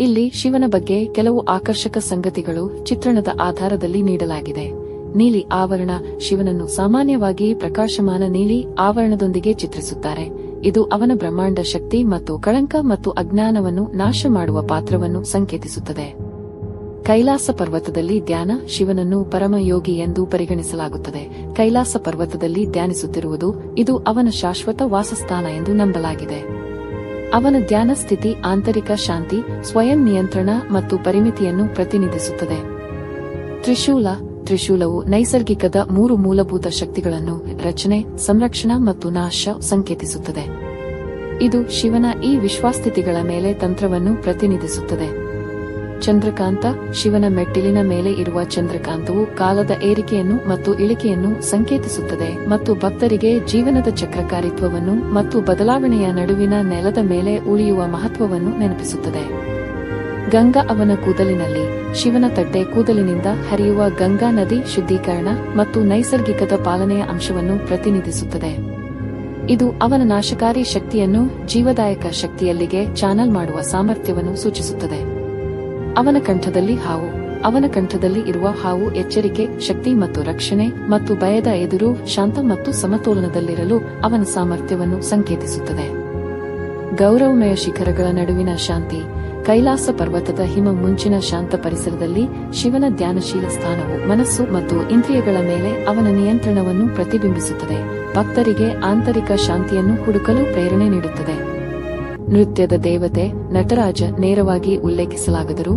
ಇಲ್ಲಿ ಶಿವನ ಬಗ್ಗೆ ಕೆಲವು ಆಕರ್ಷಕ ಸಂಗತಿಗಳು ಚಿತ್ರಣದ ಆಧಾರದಲ್ಲಿ ನೀಡಲಾಗಿದೆ. ನೀಲಿ ಆವರಣ ಶಿವನನ್ನು ಸಾಮಾನ್ಯವಾಗಿ ಪ್ರಕಾಶಮಾನ ನೀಲಿ ಆವರಣದೊಂದಿಗೆ ಚಿತ್ರಿಸುತ್ತಾರೆ. ಇದು ಅವನ ಬ್ರಹ್ಮಾಂಡ ಶಕ್ತಿ ಮತ್ತು ಕಳಂಕ ಮತ್ತು ಅಜ್ಞಾನವನ್ನು ನಾಶ ಮಾಡುವ ಪಾತ್ರವನ್ನು ಸಂಕೇತಿಸುತ್ತದೆ. ಕೈಲಾಸ ಪರ್ವತದಲ್ಲಿ ಧ್ಯಾನ ಶಿವನನ್ನು ಪರಮಯೋಗಿ ಎಂದು ಪರಿಗಣಿಸಲಾಗುತ್ತದೆ. ಕೈಲಾಸ ಪರ್ವತದಲ್ಲಿ ಧ್ಯಾನಿಸುತ್ತಿರುವುದು ಇದು ಅವನ ಶಾಶ್ವತ ವಾಸಸ್ಥಾನ ಎಂದು ನಂಬಲಾಗಿದೆ. ಅವನ ಧ್ಯಾನ ಸ್ಥಿತಿ ಆಂತರಿಕ ಶಾಂತಿ, ಸ್ವಯಂ ನಿಯಂತ್ರಣ ಮತ್ತು ಪರಿಮಿತಿಯನ್ನು ಪ್ರತಿನಿಧಿಸುತ್ತದೆ. ತ್ರಿಶೂಲ, ತ್ರಿಶೂಲವು ನೈಸರ್ಗಿಕದ ಮೂರು ಮೂಲಭೂತ ಶಕ್ತಿಗಳನ್ನು ರಚನೆ, ಸಂರಕ್ಷಣಾ ಮತ್ತು ನಾಶ ಸಂಕೇತಿಸುತ್ತದೆ. ಇದು ಶಿವನ ಈ ವಿಶ್ವಾಸ್ಥಿತಿಗಳ ಮೇಲೆ ತಂತ್ರವನ್ನು ಪ್ರತಿನಿಧಿಸುತ್ತದೆ. ಚಂದ್ರಕಾಂತ ಶಿವನ ಮೆಟ್ಟಿಲಿನ ಮೇಲೆ ಇರುವ ಚಂದ್ರಕಾಂತವು ಕಾಲದ ಏರಿಕೆಯನ್ನು ಮತ್ತು ಇಳಿಕೆಯನ್ನು ಸಂಕೇತಿಸುತ್ತದೆ ಮತ್ತು ಭಕ್ತರಿಗೆ ಜೀವನದ ಚಕ್ರಕಾರಿತ್ವವನ್ನು ಮತ್ತು ಬದಲಾವಣೆಯ ನಡುವಿನ ನೆಲದ ಮೇಲೆ ಉಳಿಯುವ ಮಹತ್ವವನ್ನು ನೆನಪಿಸುತ್ತದೆ. ಗಂಗಾ ಅವನ ಕೂದಲಿನಲ್ಲಿ, ಶಿವನ ತಟ್ಟೆ ಕೂದಲಿನಿಂದ ಹರಿಯುವ ಗಂಗಾ ನದಿ ಶುದ್ಧೀಕರಣ ಮತ್ತು ನೈಸರ್ಗಿಕದ ಪಾಲನೆಯ ಅಂಶವನ್ನು ಪ್ರತಿನಿಧಿಸುತ್ತದೆ. ಇದು ಅವನ ನಾಶಕಾರಿ ಶಕ್ತಿಯನ್ನು ಜೀವದಾಯಕ ಶಕ್ತಿಯಲ್ಲಿಗೆ ಚಾನಲ್ ಮಾಡುವ ಸಾಮರ್ಥ್ಯವನ್ನು ಸೂಚಿಸುತ್ತದೆ. ಅವನ ಕಂಠದಲ್ಲಿ ಹಾವು. ಅವನ ಕಂಠದಲ್ಲಿ ಇರುವ ಹಾವು ಎಚ್ಚರಿಕೆ, ಶಕ್ತಿ ಮತ್ತು ರಕ್ಷಣೆ ಮತ್ತು ಭಯದ ಎದುರು ಶಾಂತ ಮತ್ತು ಸಮತೋಲನದಲ್ಲಿರಲು ಅವನ ಸಾಮರ್ಥ್ಯವನ್ನು ಸಂಕೇತಿಸುತ್ತದೆ. ಗೌರವಮಯ ಶಿಖರಗಳ ನಡುವಿನ ಶಾಂತಿ, ಕೈಲಾಸ ಪರ್ವತದ ಹಿಮ ಮುಂಚಿನ ಶಾಂತ ಪರಿಸರದಲ್ಲಿ ಶಿವನ ಧ್ಯಾನಶೀಲ ಸ್ಥಾನವು ಮನಸ್ಸು ಮತ್ತು ಇಂದ್ರಿಯಗಳ ಮೇಲೆ ಅವನ ನಿಯಂತ್ರಣವನ್ನು ಪ್ರತಿಬಿಂಬಿಸುತ್ತದೆ. ಭಕ್ತರಿಗೆ ಆಂತರಿಕ ಶಾಂತಿಯನ್ನು ಹುಡುಕಲು ಪ್ರೇರಣೆ ನೀಡುತ್ತದೆ. ನೃತ್ಯದ ದೇವತೆ ನಟರಾಜ ನೇರವಾಗಿ ಉಲ್ಲೇಖಿಸಲಾಗದರೂ